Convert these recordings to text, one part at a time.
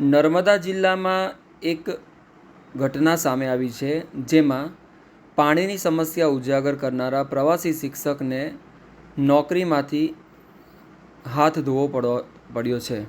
નર્મદા જિલ્લામાં એક ઘટના સામે આવી છે, જેમાં પાણીની સમસ્યા ઉજાગર કરનારા પ્રવાસી શિક્ષકને નોકરીમાંથી હાથ ધોવો પડો, પડ્યો છે.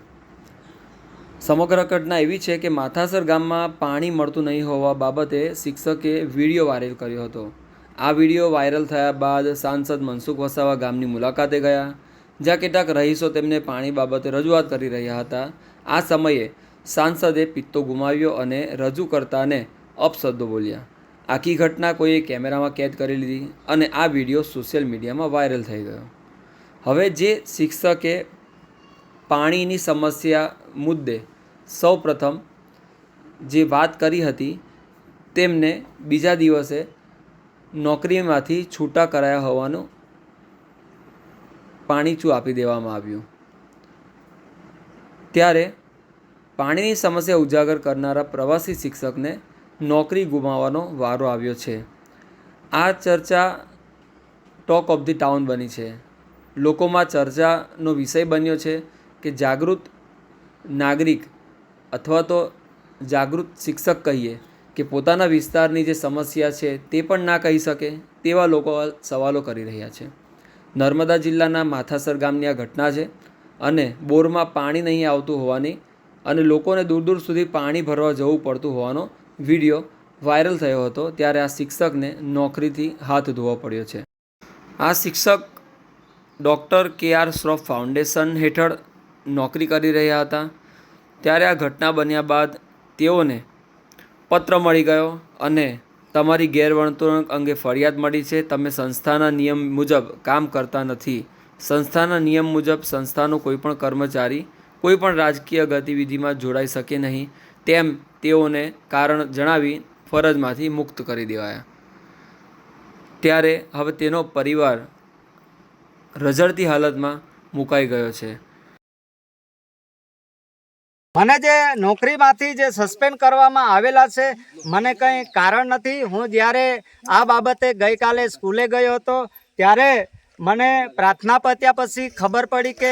સમગ્ર ઘટના એવી છે કે માથાસર ગામમાં પાણી મળતું નહીં હોવા બાબતે શિક્ષકે વીડિયો વાયરલ કર્યો હતો. આ વીડિયો વાયરલ થયા બાદ સાંસદ મનસુખ વસાવા ગામની મુલાકાતે ગયા. જ્યાં કેટલાક રહીશો તેમને પાણી બાબતે રજૂઆત કરી રહ્યા હતા. આ સમયે સાંસદે પિત્તો ગુમાવ્યો અને રજૂ કરતાને અપશબ્દો બોલ્યા. આખી ઘટના કોઈએ કેમેરામાં કેદ કરી લીધી અને આ વીડિયો સોશિયલ મીડિયામાં વાયરલ થઈ ગયો. હવે જે શિક્ષકે પાણીની સમસ્યા મુદ્દે સૌપ્રથમ જે વાત કરી હતી, તેમને બીજા દિવસે નોકરીમાંથી છૂટા કરાયા હોવાનું પાણીચું આપી દેવામાં આવ્યું. ત્યારે પાણીની સમસ્યા ઉજાગર કરનારા પ્રવાસી શિક્ષકને નોકરી ગુમાવવાનો વારો આવ્યો છે. આ ચર્ચા ટોક ઓફ ધી ટાઉન બની છે. લોકોમાં ચર્ચાનો વિષય બન્યો છે કે જાગૃત નાગરિક અથવા તો જાગૃત શિક્ષક કહીએ કે પોતાના વિસ્તારની જે સમસ્યા છે તે પણ ના કહી શકે તેવા લોકો સવાલો કરી રહ્યા છે. નર્મદા જિલ્લાના માથાસર ગામની આ ઘટના છે અને બોરમાં પાણી નહીં આવતું હોવાની અને લોકોને દૂર દૂર સુધી પાણી ભરવા જવું પડતું હોવાનો વીડિયો વાયરલ થયો હતો ત્યારે આ શિક્ષકને નોકરીથી હાથ ધોવો પડ્યો છે. આ શિક્ષક ડૉક્ટર કે આર શ્રોફ ફાઉન્ડેશન હેઠળ નોકરી કરી રહ્યા હતા. ત્યારે આ ઘટના બન્યા બાદ તેઓને પત્ર મળી ગયો અને તમારી ગેરવર્તણૂક અંગે ફરિયાદ મળી છે. તમે સંસ્થાના નિયમ મુજબ કામ કરતા નથી. સંસ્થાના નિયમ મુજબ સંસ્થાનો કોઈપણ કર્મચારી કોઈપણ રાજકીય ગતિવિધિમાં જોડાઈ શકે નહીં, તેમ તેઓને કારણ જણાવી ફરજમાંથી મુક્ત કરી દેવાયા. ત્યારે હવે તેનો પરિવાર રઝળતી હાલતમાં મુકાઈ ગયો છે. મને જે નોકરીમાંથી જે સસ્પેન્ડ કરવામાં આવેલા છે, મને કંઈ કારણ નથી. હું જ્યારે આ બાબતે ગઈકાલે સ્કૂલે ગયો હતો, ત્યારે મને પ્રાર્થના પત્યા પછી ખબર પડી કે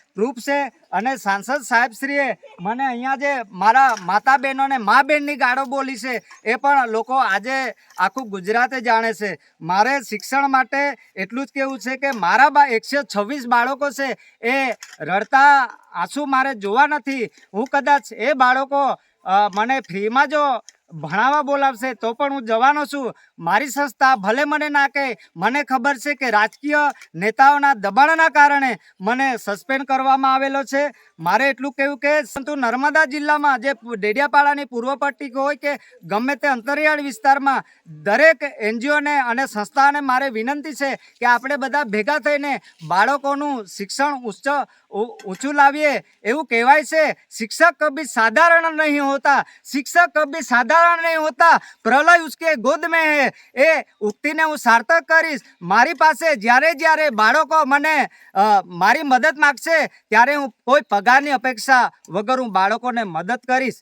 પ્રૂફ છે અને સાંસદ સાહેબશ્રીએ મને અહીંયા જે મારા માતા બહેનોને મા બહેનની ગાળો બોલી છે એ પણ લોકો આજે આખું ગુજરાતે જાણે છે. મારે શિક્ષણ માટે એટલું જ કહેવું છે કે મારા બા એકસો છવ્વીસ બાળકો છે એ રડતા આંસુ મારે જોવા નથી. હું કદાચ એ બાળકો મને ફ્રીમાં જો ભણાવવા બોલાવશે તો પણ હું જવાનો છું. મારી સંસ્થા ભલે મને ના કહે, મને ખબર છે કે રાજકીય નેતાઓના દબાણના કારણે મને સસ્પેન્ડ કરવામાં આવેલો છે. મારે એટલું કહેવું કે પરંતુ નર્મદા જિલ્લામાં જે ડેડિયાપાડાની પૂર્વ પટ્ટી હોય કે ગમે તે અંતરિયાળ વિસ્તારમાં દરેક એનજીઓને અને સંસ્થાને મારે વિનંતી છે કે આપણે બધા ભેગા થઈને બાળકોનું શિક્ષણ ઉચ્ચ ઊંચું લાવીએ. એવું કહેવાય છે, શિક્ષક કભી સાધારણ નહીં હોતા. શિક્ષક કભી સાધારણ નહીં હોતા, પ્રલય ઉસકે ગોદ મેં હે, એ ઉક્તિને હું સાર્થક કરીશ. મારી પાસે જ્યારે જ્યારે બાળકો મને મારી મદદ માગશે, ત્યારે હું કોઈ પગારની અપેક્ષા વગર હું બાળકોને મદદ કરીશ.